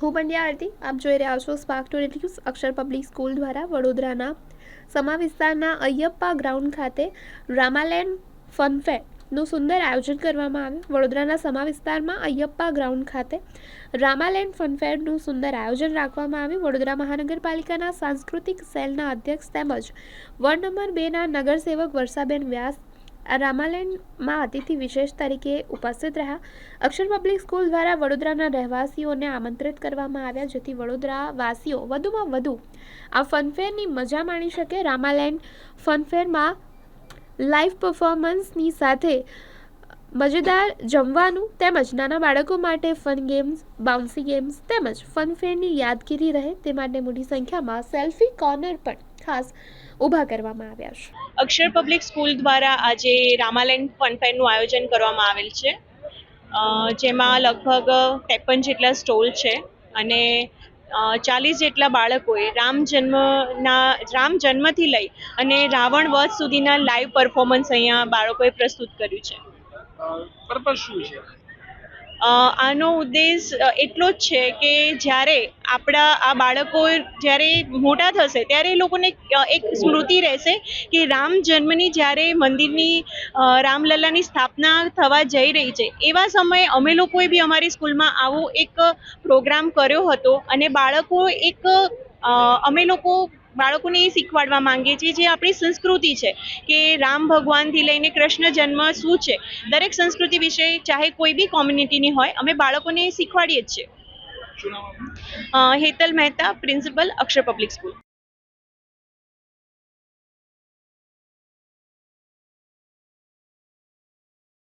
હું પંડ્યા આરતી, આપ જોઈ રહ્યા છો Spark to News Akshar public school દ્વારા વડોદરાના સમા વિસ્તારના અયપ્પા ગ્રાઉન્ડ ખાતે રામાલેન્ડ ફનફેરનું સુંદર આયોજન કરવામાં આવ્યું. વડોદરાના સમા વિસ્તારમાં અયપ્પા ગ્રાઉન્ડ ખાતે રામાલેન્ડ ફનફેરનું સુંદર આયોજન રાખવામાં આવ્યું. વડોદરા મહાનગરપાલિકાના સાંસ્કૃતિક સેલના અધ્યક્ષ તેમજ વોર્ડ નંબર બેના નગરસેવક વર્ષાબેન વ્યાસ આ રામાલેન્ડમાં અતિથિ વિશેષ તરીકે ઉપસ્થિત રહ્યા. અક્ષર પબ્લિક સ્કૂલ દ્વારા વડોદરાના રહેવાસીઓને આમંત્રિત કરવામાં આવ્યા, જેથી વડોદરા વાસીઓ વધુમાં વધુ આ ફનફેરની મજા માણી શકે. રામાલેન્ડ ફનફેરમાં લાઈવ પરફોર્મન્સની સાથે મજેદાર જમવાનું તેમજ નાના બાળકો માટે ફન ગેમ્સ, બાઉન્સી ગેમ્સ તેમજ ફનફેરની યાદગીરી રહે તે માટે મોટી સંખ્યામાં સેલ્ફી કોર્નર પણ ખાસ ઊભા કરવામાં આવ્યા છે. અક્ષર પબ્લિક સ્કૂલ દ્વારા આજે રામાલેન્ડ ફનફેરનું આયોજન કરવામાં આવેલ છે. જેમાં લગભગ ત્રેપન જેટલા સ્ટોલ છે અને ચાલીસ જેટલા બાળકોએ રામ જન્મના રામ જન્મથી લઈ અને રાવણ વધ સુધીના લાઈવ પરફોર્મન્સ અહીંયા બાળકોએ પ્રસ્તુત કર્યું છે. પર્પઝ શું છે? આનો ઉદ્દેશ એટલો જ છે કે જ્યારે આપણા, આ બાળકો જ્યારે મોટા થશે, ત્યારે એ લોકોને એક સ્મૃતિ રહેશે કે રામ જન્મની જ્યારે મંદિરની રામલલ્લાની સ્થાપના થવા જઈ રહી છે, એવા સમયે અમે લોકોએ બી અમારી સ્કૂલમાં આવો એક પ્રોગ્રામ કર્યો હતો અને બાળકો એક અમે લોકો બાળકોને એ શીખવાડવા માંગીએ છીએ જે આપણી સંસ્કૃતિ છે કે રામ ભગવાનથી લઈને કૃષ્ણ જન્મ શું છે? દરેક સંસ્કૃતિ વિશે ચાહે કોઈ બી કોમ્યુનિટીની હોય અમે બાળકોને શીખવાડીએ જ છીએ. Hetal Mehta principal Akshar public school